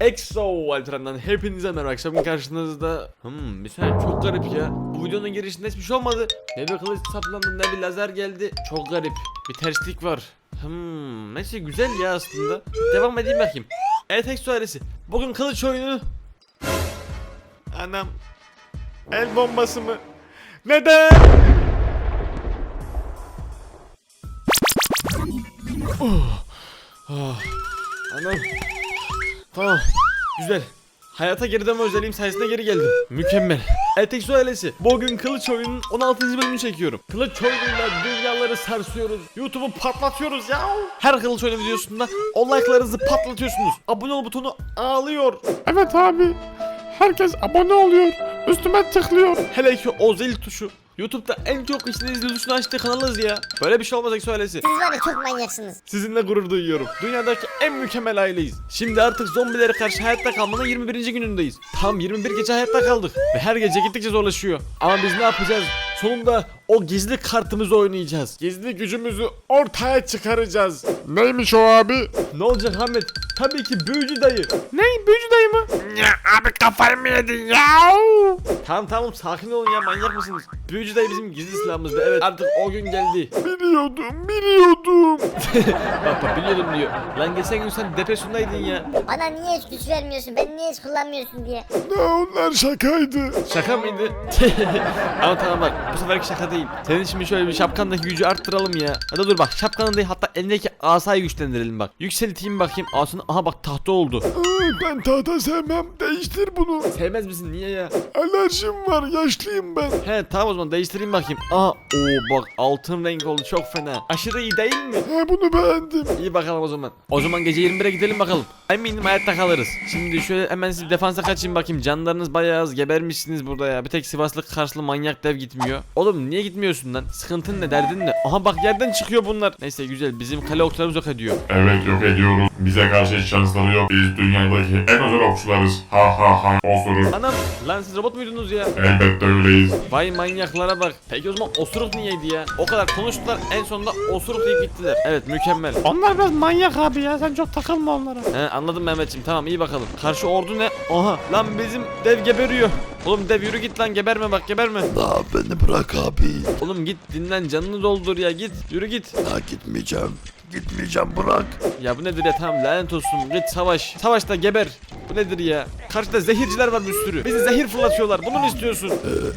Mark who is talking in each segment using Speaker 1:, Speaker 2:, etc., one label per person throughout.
Speaker 1: EXO Alperen'den hepinize merhaba. Akşam karşınızda Hmm bir saniye çok garip ya. Bu videonun girişinde hiçbir şey olmadı. Ne bir kılıç saplandı ne bir lazer geldi. Çok garip. Bir terslik var. Hmm neyse güzel ya aslında. Devam edeyim bakayım. Evet EXO ailesi. Bugün kılıç oyunu Anam. El bombası mı? Neden? Oh. Ah. Anam Tamam. Güzel. Hayata geri dönme özelliğim sayesinde geri geldim. Mükemmel. Eteksu ailesi. Bugün Kılıç Oyun'un 16. bölümünü çekiyorum. Kılıç Oyun'uyla dünyaları sarsıyoruz. YouTube'u patlatıyoruz ya. Her Kılıç Oyunu videosunda o like'larınızı patlatıyorsunuz. Abone ol butonu ağlıyor.
Speaker 2: Evet abi. Herkes abone oluyor. Üstüme tıklıyor.
Speaker 1: Hele ki o zil tuşu. YouTube'da en çok izlediği tuşunu açtığı kanalız ya. Böyle bir şey olmaz Eksu ailesi.
Speaker 3: Siz var ya çok manyaksınız.
Speaker 1: Sizinle gurur duyuyorum. Dünyadaki en mükemmel aileyiz. Şimdi artık zombilere karşı hayatta kalmanın 21. günündeyiz. Tam 21 gece hayatta kaldık. Ve her gece gittikçe zorlaşıyor. Ama biz ne yapacağız? Sonunda o gizli kartımızı oynayacağız. Gizli gücümüzü ortaya çıkaracağız.
Speaker 2: Neymiş o abi?
Speaker 1: Ne olacak Ahmet? Tabii ki büyücü dayı.
Speaker 2: Ne? Büyücü dayı mı? Ya abi kafayı mı yedin ya?
Speaker 1: Tamam tamam sakin olun ya manyak mısınız? Büyücü dayı bizim gizli silahımızdı. Evet artık o gün geldi.
Speaker 2: Biliyordum, biliyordum.
Speaker 1: Bak bak biliyordum diyor. Lan geçen gün sen depresyondaydın ya.
Speaker 3: Bana niye hiç güç vermiyorsun? Beni niye hiç kullanmıyorsun diye.
Speaker 2: Ne onlar şakaydı.
Speaker 1: Şaka mıydı? Ama tamam bak bu seferki şaka değil. Senin şimdi şöyle bir şapkandaki gücü arttıralım ya. Hadi dur bak şapkanın değil hatta elindeki asayı güçlendirelim bak. Yükselteyim bakayım asını. Aha bak tahta oldu.
Speaker 2: Aa, ben tahta sevmem. Değiştir bunu.
Speaker 1: Sevmez misin niye ya?
Speaker 2: Alerjim var, yaşlıyım ben.
Speaker 1: He tamam o zaman değiştireyim bakayım. Aa o bak altın renk oldu çok fena. Aşırı iyi değil mi?
Speaker 2: Ha bunu beğendim.
Speaker 1: İyi bakalım o zaman. O zaman gece 21'e gidelim bakalım. Eminim hayatta kalırız. Şimdi şöyle hemen siz defansa kaçın bakayım. Canlarınız bayağı az gebermişsiniz burada ya. Bir tek Sivaslı karşılı manyak dev gitmiyor. Oğlum niye gitmiyorsun lan? Sıkıntın ne derdin ne? Aha bak yerden çıkıyor bunlar. Neyse güzel bizim kale oklarımız yok ediyor.
Speaker 4: Evet yok ediyoruz. Bize karşı hiç şansları yok. Biz dünyadaki en özel okçularız. Ha ha ha. Osurur.
Speaker 1: Anam lan siz robot muydunuz ya?
Speaker 4: Elbette öyleyiz.
Speaker 1: Vay manyaklara bak. Peki o zaman osuruk niyeydi ya? O kadar konuştular en sonunda osuruk deyip gittiler. Evet mükemmel.
Speaker 2: Onlar biraz manyak abi ya. Sen çok takılma onlara.
Speaker 1: He anladım Mehmetciğim tamam iyi bakalım. Karşı ordu ne? Aha lan bizim dev geberiyor. Oğlum dev yürü git lan geberme bak geberme.
Speaker 5: Daha beni bırak abi.
Speaker 1: Oğlum git dinlen canını doldur ya git yürü git.
Speaker 5: Daha gitmeyeceğim. Gitmeyeceğim bırak.
Speaker 1: Ya bu nedir ya tamam lanet olsun git savaş. Savaşta geber. Bu nedir ya? Karşıda zehirciler var bir sürü. Bizi zehir fırlatıyorlar. Bunu mu istiyorsun?
Speaker 5: Ee,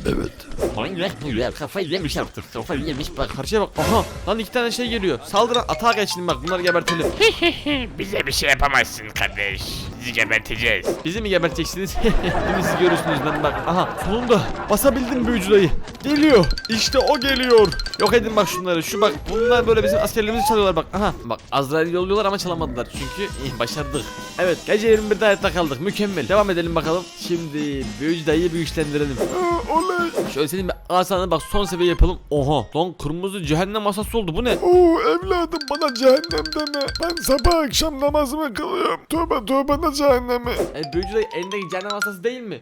Speaker 5: evet.
Speaker 6: Manyak bu ya kafayı yemiş artık kafayı yemiş bak
Speaker 1: Karşıya bak. Aha lan iki tane şey geliyor. Saldıran atağa geçin bak bunları gebertelim.
Speaker 6: Bize bir şey yapamazsın kardeş Sizi geberteceğiz
Speaker 1: Bizi mi geberteceksiniz? Siz görürsünüz lan bak. Aha sonunda basabildim büyücü dayı. Geliyor. İşte o geliyor. Yok edin bak şunları. Şu bak bunlar böyle bizim askerlerimizi çalıyorlar bak. Aha bak Azrail yolluyorlar ama çalamadılar. Çünkü eh, başardık. Evet gece 21'de hayatta kaldık. Mükemmel. Devam edelim bakalım. Şimdi büyücü dayıyı bir güçlendirelim.
Speaker 2: Aa, oley.
Speaker 1: Şöyle senin bir asanı bak son seviye yapalım. Oha lan kırmızı cehennem masası oldu. Bu ne?
Speaker 2: Oo evladım bana cehennem deme. Ben sabah akşam namazımı kılıyorum. Tövbe tövbe ne cehennemi.
Speaker 1: E, büyücü dayı elindeki cehennem masası değil mi?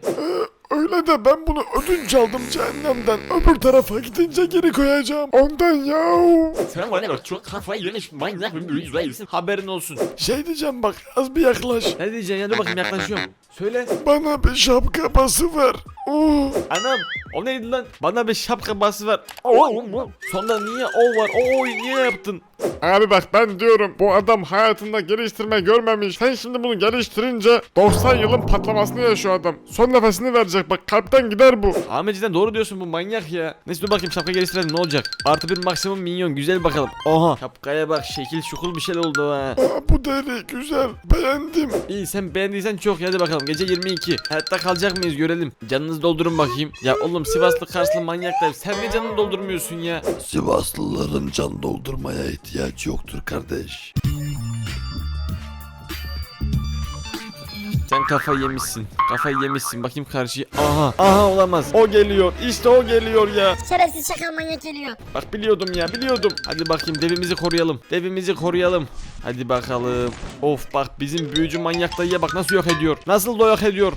Speaker 2: Öyle de ben bunu ödünç aldım cehennemden. Öbür tarafa gidince geri koyacağım. Ondan yahu.
Speaker 6: Sen bana bak çok kafayı yemiş manyak bir büyücü değilsin
Speaker 1: Haberin olsun.
Speaker 2: Şey diyeceğim bak az bir yaklaş.
Speaker 1: Ne diyeceksin ya dur bakayım yaklaşıyorum. Söyle.
Speaker 2: Bana bir şapka bası ver.
Speaker 1: Anam o neydi lan? Bana bir şapka bası ver. Sonunda niye o var? Oo niye yaptın?
Speaker 2: Abi bak ben diyorum bu adam hayatında geliştirme görmemiş. Sen şimdi bunu geliştirince 90 yılın patlamasını yaşıyor adam. Son nefesini verecek bak kalpten gider bu.
Speaker 1: Ahmet cidden doğru diyorsun bu manyak ya. Neyse dur bakayım şapka geliştirelim ne olacak? Artı bir maksimum minyon güzel bakalım. Oha şapkaya bak şekil şukul bir şey oldu ha.
Speaker 2: Aa, bu deri güzel beğendim.
Speaker 1: İyi sen beğendiysen çok hadi bakalım gece 22. Hayatta kalacak mıyız görelim. Canınızı doldurun bakayım. Ya oğlum Sivaslı Karslı manyaklar sen niye canını doldurmuyorsun ya?
Speaker 5: Sivaslıların can doldurmaya ihtiyaç yoktur kardeş.
Speaker 1: Sen kafayı yemişsin. Kafayı yemişsin. Bakayım karşıya. Aha. Aha olamaz. O geliyor. İşte o geliyor ya.
Speaker 3: Şerefsiz şakal manyak geliyor.
Speaker 1: Bak biliyordum ya biliyordum. Hadi bakayım devimizi koruyalım. Devimizi koruyalım. Hadi bakalım. Of bak bizim büyücü manyak dayıya bak nasıl yok ediyor. Nasıl da yok ediyor.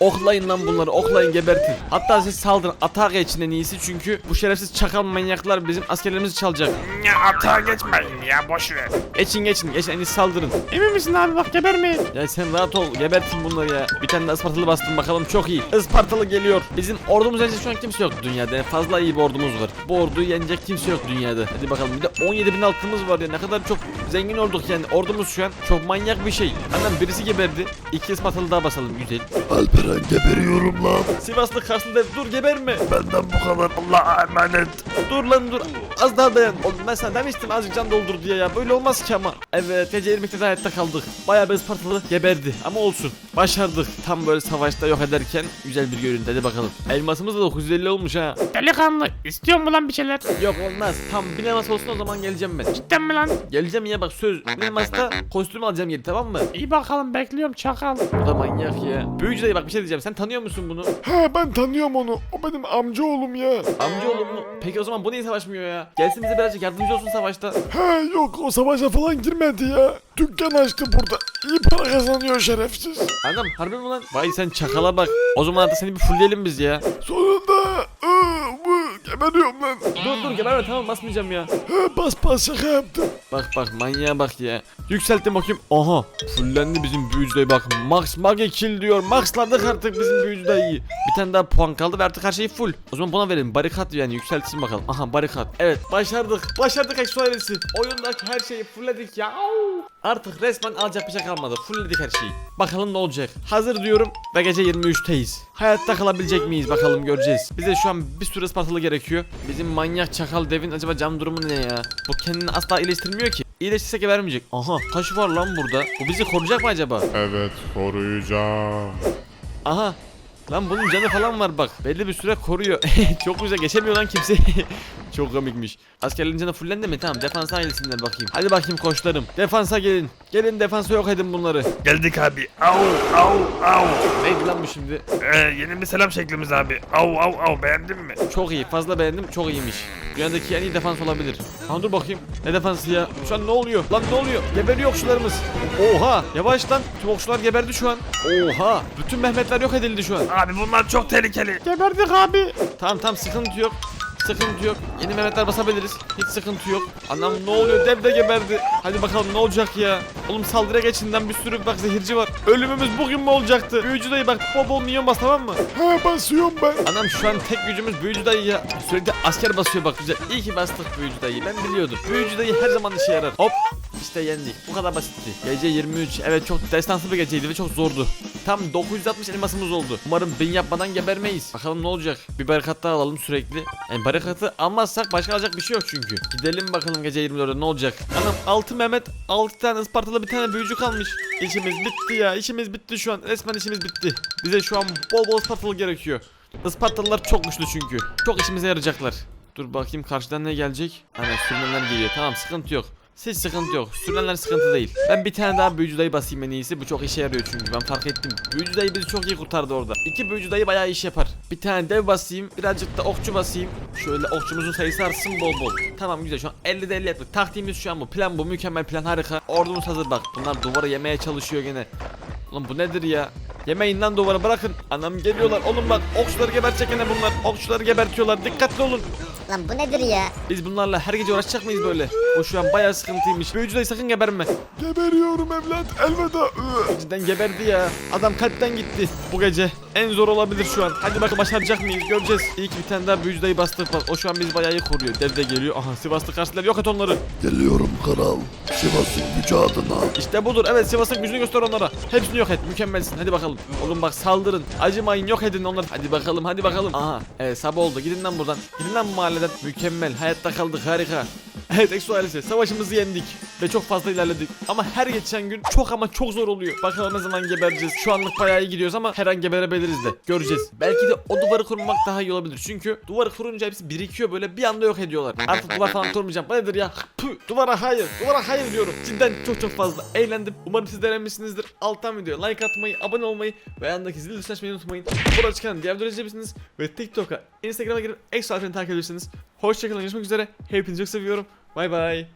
Speaker 1: Oklayın lan bunları oklayın gebertin. Hatta siz saldırın atağa geçin en iyisi çünkü bu şerefsiz çakal manyaklar bizim askerlerimizi çalacak.
Speaker 6: Ya atağa geçmeyin ya boş ver.
Speaker 1: Geçin geçin geçin en iyisi saldırın.
Speaker 6: Emin misin abi bak gebermeyin.
Speaker 1: Ya sen rahat ol gebertin bunları ya. Bir tane de Ispartalı bastım bakalım çok iyi. Ispartalı geliyor. Bizim ordumuz yenecek şu an kimse yok dünyada. Fazla iyi bir ordumuz var. Bu orduyu yenecek kimse yok dünyada. Hadi bakalım bir de 17 bin altımız var ya ne kadar çok zengin olduk yani. Ordumuz şu an çok manyak bir şey. Annem birisi geberdi. İki Ispartalı daha basalım güzel.
Speaker 5: Alperen geberiyorum lan.
Speaker 1: Sivaslı Karslı dev dur geberme.
Speaker 5: Benden bu kadar. Allah'a emanet.
Speaker 1: Dur lan dur. Az daha dayan. Oğlum ben sana demiştim azıcık can doldur diye ya. Böyle olmaz ki ama. Evet gece 22'de hayatta kaldık. Bayağı bir Ispartalı geberdi. Ama olsun. Başardık. Tam böyle savaşta yok ederken güzel bir görüntü. Hadi bakalım. Elmasımız da 950 olmuş ha.
Speaker 6: Delikanlı istiyor mu lan bir şeyler?
Speaker 1: Yok olmaz. Tam bir elmas olsun o zaman geleceğim ben.
Speaker 6: Cidden mi lan?
Speaker 1: Geleceğim ya bak söz. Bir elmasta kostüm alacağım geri tamam mı?
Speaker 6: İyi bakalım bekliyorum çakal.
Speaker 1: Bu da manyak ya. Büyücü dayı bak bir şey diyeceğim. Sen tanıyor musun bunu?
Speaker 2: He ben tanıyorum onu. O benim amca oğlum ya.
Speaker 1: Amcaoğlum mu? Peki o zaman bu niye savaşmıyor ya? Gelsin bize birazcık yardımcı olsun savaşta.
Speaker 2: He yok o savaşa falan girmedi ya. Dükkan açtı burada. İyi para kazanıyor şerefsiz.
Speaker 1: Anam harbi mi lan? Vay sen çakala bak. O zaman artık seni bir fullleyelim biz ya.
Speaker 2: Sonunda geberiyorum lan.
Speaker 1: Dur dur geberme tamam basmayacağım ya.
Speaker 2: Bas bas şaka yaptım.
Speaker 1: Bak bak manyağa bak ya. Yükselttim bakayım. Aha fullendi bizim büyücü dayı bak. Max mage kill diyor. Maxladık artık bizim büyücü dayıyı. Bir tane daha puan kaldı ve artık her şey full. O zaman buna verelim. Barikat yani yükseltsin bakalım. Aha barikat. Evet başardık. Başardık Exo ailesi. Oyundaki her şeyi fullledik ya. Artık resmen alacak bir şey kalmadı. Fullledik her şeyi. Bakalım ne olacak. Hazır diyorum ve gece 23'teyiz. Hayatta kalabilecek miyiz bakalım göreceğiz. Bize şu an bir sürü Ispartalı gerekiyor. Bizim manyak çakal devin acaba cam durumu ne ya? Bu kendini asla iyileştirmiyor ki. İyileştirse gebermeyecek. Aha taş var lan burada. Bu bizi koruyacak mı acaba?
Speaker 2: Evet koruyacağım.
Speaker 1: Aha. Lan bunun canı falan var bak. Belli bir süre koruyor. Çok güzel geçemiyor lan kimse. Çok komikmiş. Askerlerin canı fullendi mi? Tamam defans ailesinden bakayım. Hadi bakayım koçlarım. Defansa gelin. Gelin defansa yok edin bunları.
Speaker 6: Geldik abi. Au au au.
Speaker 1: Neydi lan bu şimdi?
Speaker 6: Ee, yeni bir selam şeklimiz abi. Au au au beğendin mi?
Speaker 1: Çok iyi. Fazla beğendim. Çok iyiymiş. Dünyadaki en iyi defans olabilir. Ha dur bakayım. Ne defansı ya? Şu an ne oluyor? Lan ne oluyor? Geberiyor okçularımız. Oha! Yavaş lan. Tüm okçular geberdi şu an. Oha! Bütün Mehmetler yok edildi şu an.
Speaker 6: Abi bunlar çok tehlikeli.
Speaker 1: Geberdik abi. Tamam tamam sıkıntı yok. Sıkıntı yok. Yeni Mehmetler basabiliriz. Hiç sıkıntı yok. Anam ne oluyor? Dev de geberdi. Hadi bakalım ne olacak ya? Oğlum saldırıya geçinden bir sürü bak zehirci var. Ölümümüz bugün mü olacaktı? Büyücü dayı bak bol bol minyon bas tamam mı?
Speaker 2: He basıyorum ben.
Speaker 1: Anam şu an tek gücümüz büyücü dayı ya. Sürekli asker basıyor bak güzel. İyi ki bastık büyücü dayıyı. Ben biliyordum. Büyücü dayı her zaman işe yarar. Hop. İşte yendik. Bu kadar basitti. Gece 23. Evet çok destansı bir geceydi ve çok zordu. Tam 960 elmasımız oldu. Umarım bin yapmadan gebermeyiz. Bakalım ne olacak. Bir barikat daha alalım sürekli. Yani barikatı almazsak başka alacak bir şey yok çünkü. Gidelim bakalım gece 24'de ne olacak. Anam 6 Mehmet 6 tane Ispartalı bir tane büyücü kalmış. İşimiz bitti ya. İşimiz bitti şu an. Resmen işimiz bitti. Bize şu an bol bol Ispartalı gerekiyor. Ispartalılar çok güçlü çünkü. Çok işimize yarayacaklar. Dur bakayım karşıdan ne gelecek? Aynen sürünenler geliyor. Tamam sıkıntı yok. Hiç sıkıntı yok. Sürünenler sıkıntı değil. Ben bir tane daha büyücü dayı basayım en iyisi. Bu çok işe yarıyor çünkü ben fark ettim. Büyücü dayı bizi çok iyi kurtardı orada. İki büyücü dayı bayağı iş yapar. Bir tane dev basayım. Birazcık da okçu basayım. Şöyle okçumuzun sayısı artsın bol bol. Tamam güzel şu an 50'de 50 yaptık. Taktiğimiz şu an bu. Plan bu. Mükemmel plan harika. Ordumuz hazır bak. Bunlar duvara yemeye çalışıyor gene. Ulan bu nedir ya? Yemeyin lan duvara bırakın. Anam geliyorlar. Oğlum bak okçuları gebertecek gene bunlar. Okçuları gebertiyorlar. Dikkatli olun.
Speaker 3: Lan bu nedir ya?
Speaker 1: Biz bunlarla her gece uğraşacak mıyız böyle? Bu şu an bayağı sıkıntıymış. Büyücü dayı sakın geberme.
Speaker 2: Geberiyorum evlat elveda.
Speaker 1: Cidden geberdi ya. Adam kalpten gitti bu gece. En zor olabilir şu an. Hadi bakalım başaracak mıyız göreceğiz. İyi ki bir tane daha büyücü dayı bastık bak. O şu an bizi bayağı iyi koruyor. Dev de geliyor. Aha Sivaslı karşılar yok et onları.
Speaker 5: Geliyorum kral. Sivas'ın gücü adına.
Speaker 1: İşte budur. Evet Sivas'ın gücünü göster onlara. Hepsini yok et. Mükemmelsin. Hadi bakalım. Oğlum bak saldırın. Acımayın yok edin onları. Hadi bakalım hadi bakalım. Aha evet sabah oldu. Gidin lan buradan. Gidin lan bu Mükemmel. Hayatta kaldık harika. Evet Exo savaşımızı yendik ve çok fazla ilerledik ama her geçen gün çok ama çok zor oluyor. Bakalım ne zaman gebereceğiz. Şu anlık bayağı iyi gidiyoruz ama her an geberebiliriz de. Göreceğiz. Belki de o duvarı kurmak daha iyi olabilir. Çünkü duvarı kurunca hepsi birikiyor böyle bir anda yok ediyorlar. Artık duvar falan kurmayacağım. Bu nedir ya? Püh, duvara hayır. Duvara hayır diyorum. Cidden çok çok fazla eğlendim. Umarım siz de eğlenmişsinizdir. Alttan videoya like atmayı, abone olmayı ve yanındaki zil açmayı unutmayın. Burada çıkan diğer videoları izleyebilirsiniz ve TikTok'a, Instagram'a girip Exo takip edebilirsiniz. Hoşçakalın. Görüşmek üzere. Hepinizi çok seviyorum. Bay bay.